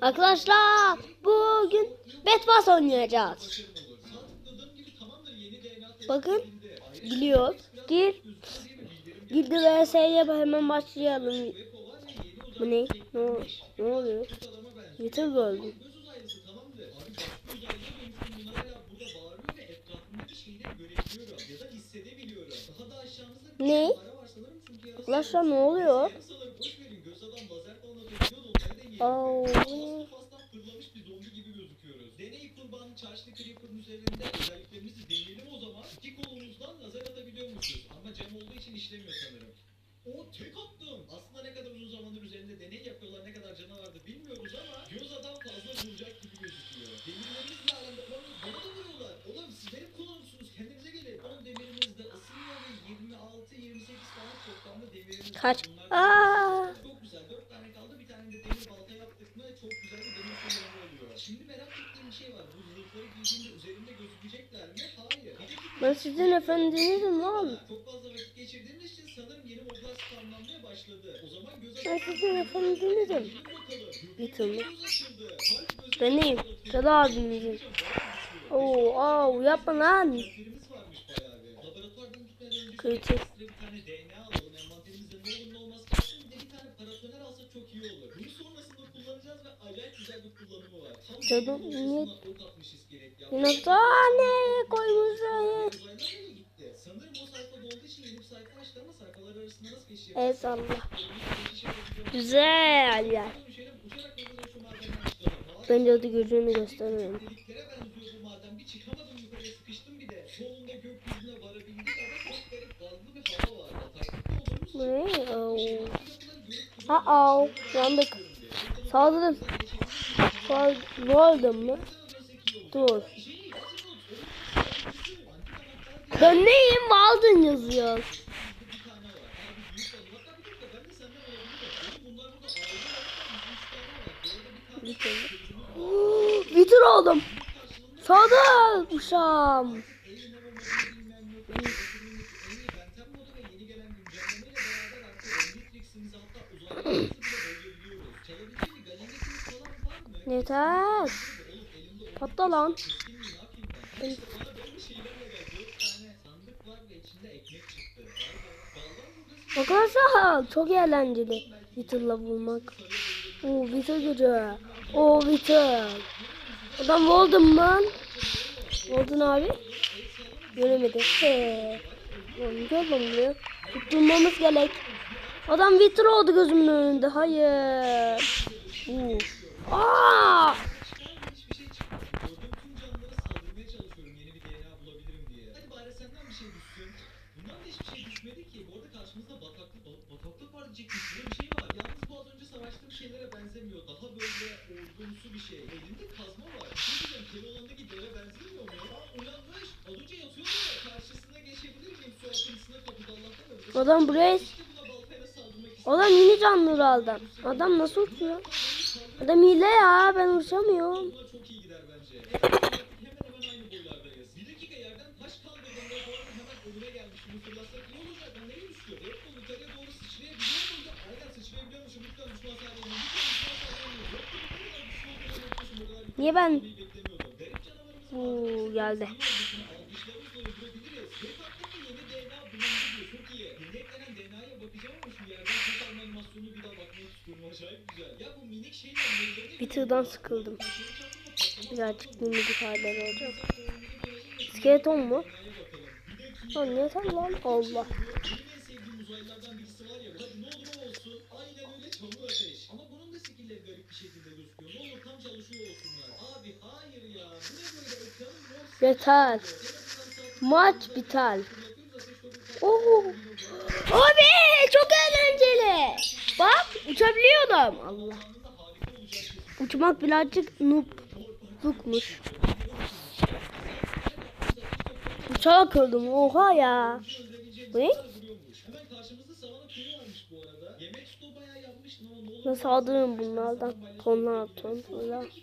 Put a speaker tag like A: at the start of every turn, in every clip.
A: Arkadaşlar bugün Bedwars oynayacağız. Bakın giriyor. Gir. Girdi vs'ye hemen başlayalım. Bu ne? Ne, ne oluyor?
B: Aşağımızda bir
A: Ne? Arkadaşlar ne oluyor?
B: Yarasaları boş verin göz adam lazer falan fastan fırlamış bir zombi gibi gözüküyoruz. Deney kurbanı çarşlı creeper'ın üzerinde özelliklerimizi deneyelim o zaman. İki kolumuzdan lazer atabiliyormuşuz ama cam olduğu için işlemiyor sanırım. O tek attım. Aslında ne kadar uzun zamandır üzerinde deney yapıyorlar, ne kadar canavardı bilmiyoruz ama göz adam fazla vuracak gibi gözüküyor. Demirlerimizle alanda bana, bana da vuruyorlar. Oğlum siz benim kullanımsınız, kendinize gelin. 10 demirimizde ısınıyor ve 26-28 falan toplamda demirimiz.
A: Kaç.
B: Bunlar
A: Ben sizin efendinizim lan.
B: Çok fazla vakit geçirdiğimiz için sanırım yeni modlar spamlanmaya başladı. O zaman göz
A: Ben sizin efendinizim. Bitirme. Ben neyim? Cadı abinizim. Oo, oo, yapma lan. Kritik.
B: bir
A: niye-
B: ya.
A: Koymuşlar.
B: Uzaylılar nereye geçiyor?
A: Evet Allah. Güzel
B: çıkalım. Hava
A: Bence adı gözünü göstermiyorum.
B: De.
A: Ne? Aa, yandık. Saldırın. Saldırdım mı? Dur. Neyim? Walden yazıyor. Bitir oğlum. Saldır uşağım. Yeter. Hatta lan. Arkadaşlar çok eğlenceli. Beetle'la bulmak. Oo Beetle gücü. Oo Beetle. Adam Walden lan. Walden abi. Göremedi. He. Oğlum gel lan buraya. Tutturmamız gerek. Adam Beetle oldu gözümün önünde. Hayır. Oo. Aa!
B: hiçbir şey çıkmıyor. Gördüğüm tüm canlılara saldırmaya çalışıyorum yeni bir DNA bulabilirim diye. Hadi bari senden bir şey düşsün. Bundan da hiçbir şey düşmedi ki. Bu arada karşımızda bataklık, ba- bataklık var diyecektim. Şurada bir şey var. Yalnız bu az önce savaştığım şeylere benzemiyor. Daha böyle ordumsu bir şey. Elinde kazma var. Şey diyeceğim. Keloğlan'daki deve benzemiyor mu? Aa uyanmış. Az önce yatıyordu ya. Karşısına geçebilir miyim? Su akıntısına kapıda Allah'tan öldü.
A: Adam buraya. Adam yeni canlı aldı. Adam nasıl uçuyor? Adam hile ya ben uçamıyorum.
B: Çok iyi gider bence. Hemen hemen aynı boylardayız. Bir dakika yerden taş kaldırdım ve bu arada hemen önüme gelmiş. Bunu fırlatsak iyi olacak. Ben nereye düşüyor? Hep bu yukarıya doğru sıçrayabiliyor muydu? Aynen sıçrayabiliyormuşum. Lütfen düşman sağlayalım. Lütfen düşman sağlayalım. Yok bu kadar güçlü olduğunu unutmuşum. Bu kadar
A: Niye ben-
B: güçlü olduğunu beklemiyordum. Garip canavarımız var.
A: Oo geldi.
B: Alkışlarımızla öldürebiliriz. Tek hakkında yeni DNA bulundu diyor. Çok iyi. Yeni eklenen DNA'ya bakacağım ama şu yerden ses alma animasyonunu bir daha bakmak istiyorum. Acayip güzel. Ya bu minik şeyler neyleri
A: Bir tığdan sıkıldım. Birazcık minik haller olacak. Skeleton mu? Lan yeter lan Allah.
B: Benim en sevdiğim uzaylılardan birisi var ya. Hadi ne olur o olsun. Aynen öyle çamur ateş. Ama bunun da skill'leri garip bir şekilde gözüküyor. Ne olur tam çalışıyor olsunlar. Abi hayır ya. Bu ne böyle ekranın mor
A: Yeter. Maç biter. Oo. Abi çok eğlenceli. Bak uçabiliyorum. Allah. Uçmak birazcık nooblukmuş. Uçağa kırdım. Oha ya. Bu ne? Nasıl aldırırım bunlardan? Tonlar ton.
B: Ateş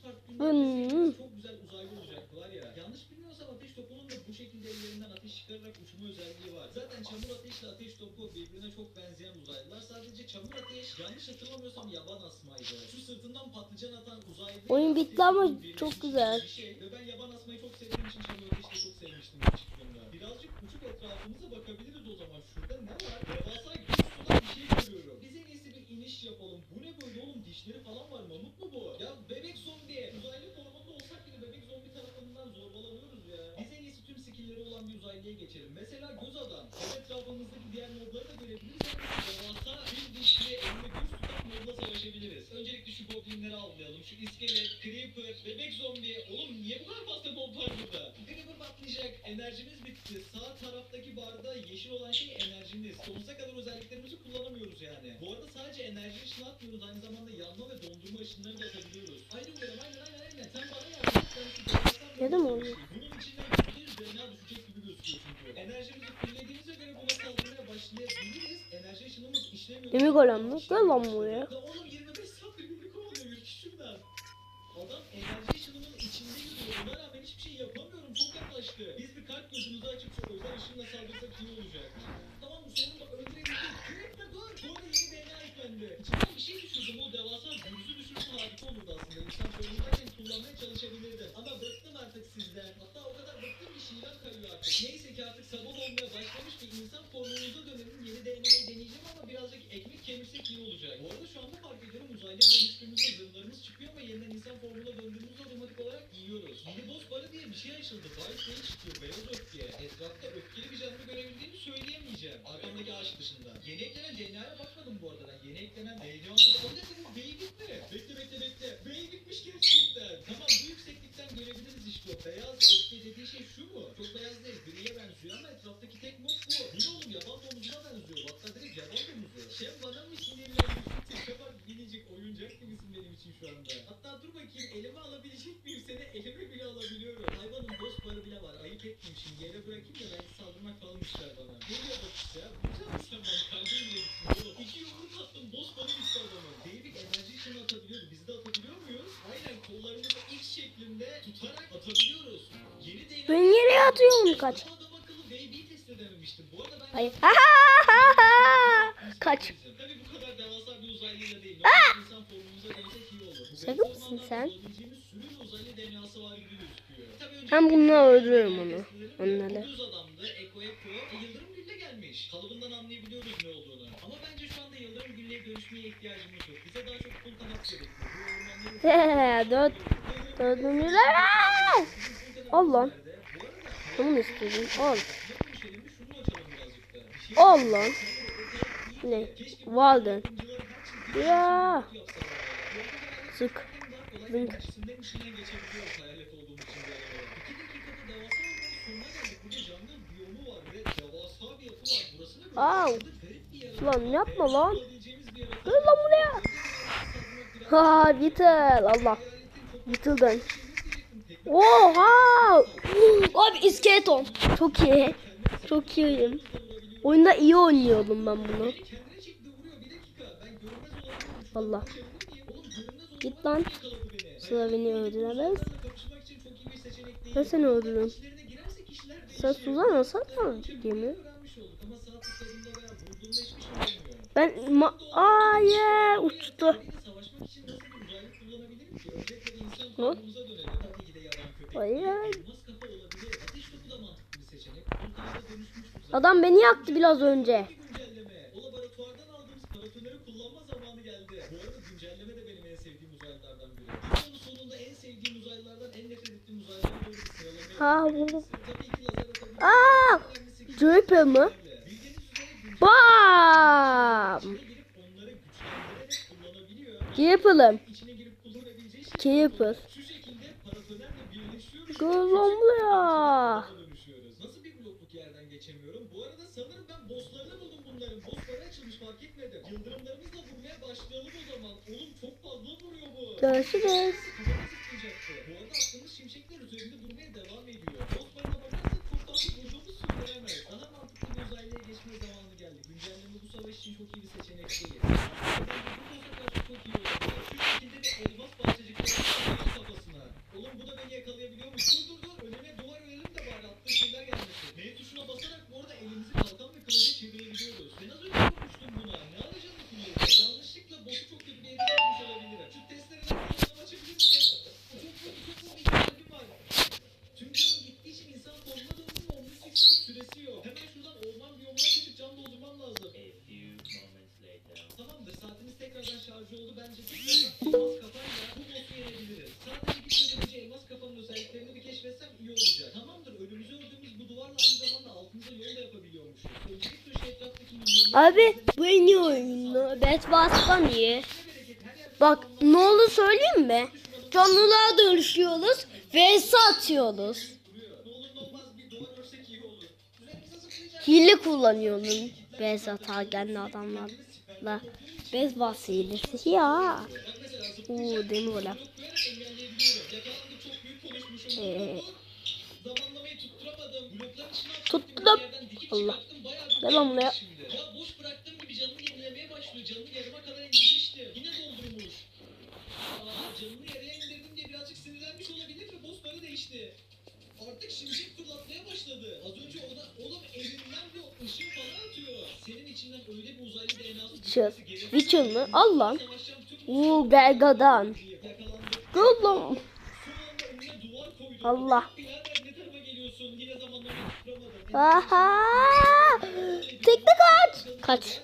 A: Hmm.
B: partikülleri çok güzel uzaylı olacaktı var ya. Yanlış bilmiyorsam ateş topunun da bu şekilde ellerinden ateş çıkararak uçma özelliği var. Zaten çamur ateşle ateş topu birbirine çok benzeyen uzaylılar. Sadece çamur ateş yanlış hatırlamıyorsam yaban asmaydı. Şu sırtından patlıcan atan uzaylı.
A: Oyun bitti ama çok güzel.
B: Şey. Ve ben yaban asmayı çok sevdiğim için çamur ateşi çok sevmiştim ilk çıktığında. Birazcık uçup etrafımıza bakabiliriz o zaman. Şurada ne var? Devasa göz sudan bir şey görüyorum. Biz en iyisi bir iniş yapalım. Bu ne böyle oğlum? Dişleri falan var. Mamut mu bu? Ya bebek zombi. Uzaylı formunda olsak bile bebek zombi tarafından zorbalanıyoruz ya. Biz en iyisi tüm skillleri olan bir uzaylıya geçelim. Mesela göz adam. Hem etrafımızdaki diğer mobları da görebiliriz. Hem de devasa bir dişli elini göz tutan mobla savaşabiliriz. Öncelikle şu goblinleri avlayalım. Şu iskelet, creeper, bebek zombi. Oğlum niye bu kadar fazla mob var burada? Creeper patlayacak. Enerjimiz bitti. Sağ taraftaki barda yeşil olan şey enerjimiz. Sonsuza kadar özelliklerimizi kullanamıyoruz yani. Bu arada sadece enerji ışını atmıyoruz. Aynı zamanda yanma ve dondurma ışınları da atabiliyoruz. Aynen öyle. Aynen aynen aynen. Sen bana yardım et.
A: Ya da mı oluyor?
B: Bunun yüzde yüz DNA düşecek gibi gözüküyor çünkü. Enerjimizi fullediğimize göre buna saldırmaya başlayabiliriz. Enerji ışınımız işlemiyor.
A: Demir golem mi? Gel lan buraya.
B: Oğlum 32 yaşında gayet genç. Beyaz öfke. Etrafta öfkeli bir canlı görebildiğimi söyleyemeyeceğim. Arkamdaki ağaç dışında. Yeni eklenen DNA'ya bakmadım bu arada. Yeni eklenen DNA'nın... O ne senin beyi gitti. Bekle bekle bekle. Beyi gitmiş gerçekten. Tamam bu yükseklikten görebiliriz işte o. Beyaz öfke dediği şey şu
A: bununla öldürüyorum onu. Onları.
B: Bu düz adamdı. Eko Eko. E, Yıldırım Gül'le gelmiş. Kalıbından anlayabiliyoruz ne olduğunu. Ama bence şu anda Yıldırım Gül'le görüşmeye ihtiyacımız yok. Bize daha çok kul kanat gerekiyor.
A: Dört. Dördüncüler. Aa! Bunu istiyordun? Al. Al lan. Ne? Walden. Ya. Sık. Zınk. Au. Lan yapma lan. Gel lan buraya. Ha Beetle. Allah. Beetle'dan. Oha. Abi iskeleton. Çok iyi. Çok iyiyim. Oyunda iyi oynuyordum ben bunu. Allah. Git lan. Sıra beni öldüremez. Ben seni öldürürüm. Sen Suzan sana gemi. Ben ma Hayır uçtu. Ne? Adam beni yaktı biraz önce. Ha
B: yapacağız.
A: bu.
B: Tabii ki lazer atabildiğimiz
A: Aa!
B: ki-
A: Joyper mı? Bam! yapalım?
B: İçine girip dönüşüyoruz. Nasıl bir blokluk yerden geçemiyorum? Bu arada sanırım ben bosslarını buldum bunların. Bossları açılmış fark etmedim. Yıldırımlarımızla vurmaya başlayalım o zaman. Oğlum çok fazla vuruyor bu.
A: Görüşürüz.
B: Kafamı zıplayacaktı. Bu arada attığımız şimşekler üzerinde durmaya devam ediyor. Bosslarına bakarsak çok fazla vurduğumuz söylenemez. Daha mantıklı bir uzaylıya geçme zamanı geldi. Güncelleme bu savaş için çok iyi bir seçenek değil. Bu boss'a karşı çok iyi oldu. Şu şekilde de elmas parçacıkları koyuyor kafasına. Oğlum bu da beni yakalayabiliyor mu? Dur dur dur. Önüne duvar örelim de bari attığı şeyler gelmesin. oldu. Bence tekrardan elmas kafayla bu boss'u yenebiliriz. Sadece gitmeden önce elmas kafanın özelliklerini bir keşfetsem iyi olacak. Tamamdır önümüzü ördüğümüz bu duvarla aynı zamanda altımıza yol da yapabiliyormuşuz. Öncelikle şu etraftaki milyonları...
A: Abi bu en iyi oyunu. Bet bastan iyi. Bak ne olur söyleyeyim mi? Canlılara dönüşüyoruz ve
B: zıplayacak.
A: Hile kullanıyorum. Bez atarken adamlarla. Bez bas hilesi ya. Oo demir ola. Ee. Tuttum. Allah.
B: şimdi. Ya Canını yarıma kadar indirmişti. Yine doldurmuş. Aa, canını yarıya indirdim diye birazcık sinirlenmiş olabilir ve boss bana değişti. Artık şimşek fırlatmaya başladı. Az önce ona oğlum elinden bir ışık falan atıyor. Senin içinden öyle bir uzaylı DNA'sı
A: Witcher. Witcher mı? Al lan. Oo Belgadan. Oğlum. Allah. Aha. Tekne kaç. Kaç.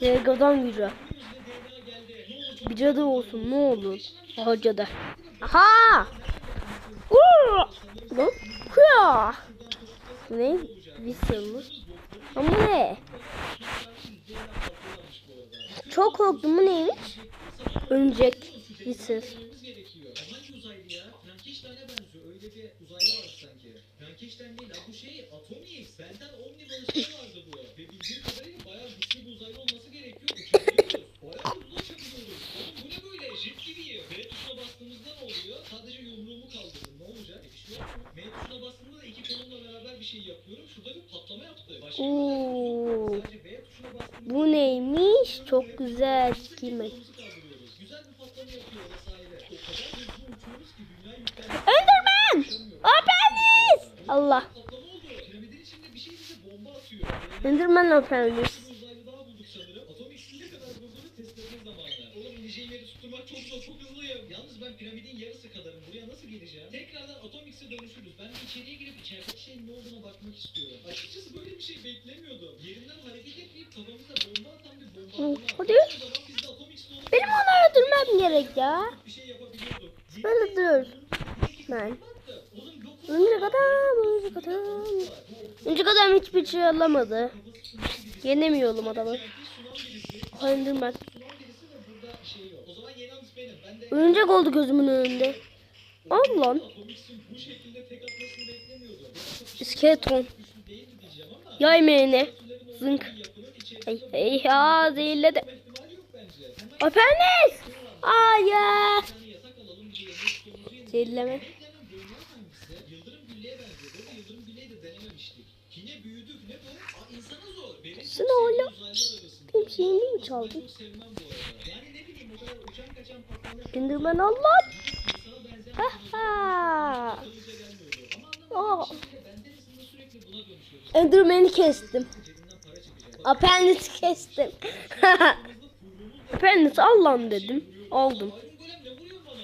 A: Belgadan gücü. Bir cadı olsun ne olur. Aha cadı. Aha. Lan. Bu ne? Whistle? Ama ne? Çok korktum bu neymiş? Örümcek. Whistle.
B: Hangi uzaylı ya? Frankenstein'e benziyor. Öyle bir uzaylı var sanki. Frankenstein değil. Ha bu şey Atomix. Benden Omni balıkları vardı bu. Ve bildiğim kadarıyla bayağı güçlü bir uzaylı olması gerekiyor. Uçabiliyoruz. Bayağı hızlı uçabiliyoruz. Oğlum bu ne böyle? Jet gibiyim. B tuşuna bastığımızda ne oluyor? Sadece yumruğumu kaldırdım. Ne olacak? Bir şey yok. M tuşuna bastığımda da iki kolumla beraber bir şey yapıyorum. Şurada bir patlama yaptı. Başka
A: Oo. Bu neymiş? Çok güzel. Kime?
B: Güzel bir patlama yapıyor vesaire. O kadar hızlı uçuyoruz ki dünya yüklenmiş.
A: Enderman! Apeniz! Allah.
B: Patlama oldu. Piramidin içinde bir şey bize bomba atıyor.
A: Enderman Apeniz.
B: Bir uzaylı daha bulduk sanırım. Atom X'in ne kadar bulduğunu test etme zamanı. Oğlum ineceğim yeri tutturmak çok zor, çok hızlıyım. Yalnız ben piramidin yarısı kadarım. Geleceğim? Tekrardan Atom X'e dönüşürüz. Ben de içeriye girip içerideki şeyin ne olduğuna bakmak istiyorum. Açıkçası böyle bir şey beklemiyordum. Yerimden hareket etmeyip kafamıza bomba atan bir bomba atma.
A: hadi. Benim onu öldürmem gerek ya.
B: bir şey yapabiliyorduk.
A: Böyle dur. Ben. Örümcek adam, örümcek adam. Örümcek adam hiçbir şey alamadı. Yenemiyorum adamı. Aha, Enderman. Örümcek oldu gözümün önünde. Al lan. İskeleton. Yay meyne. Zınk. Hey hey ya zehirledi. Apeniz. Hayır. Zehirleme. Sen oğlum. Benim şeyimi mi çaldın? Enderman Allah. Ha Oh. Enderman'i kestim. Apeniz kestim. Apeniz al lan dedim. Aldım.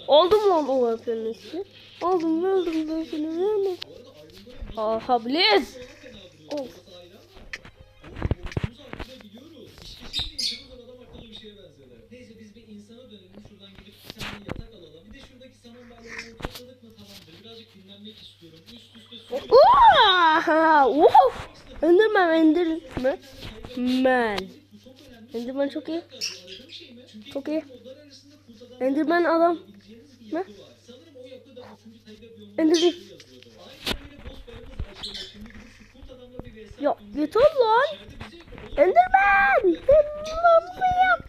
A: Oldu mu o apenizi? Aldım verdim ben seni vermem. Aha Blaze. Of. Oha! Of! Enderman Enderman. Man. Enderman çok iyi. Çok iyi. Enderman adam. Ne?
B: Sanırım o yapı da 3. Tiger biyomunda
A: Enderman. Ya yeter lan. Enderman. Ben bunu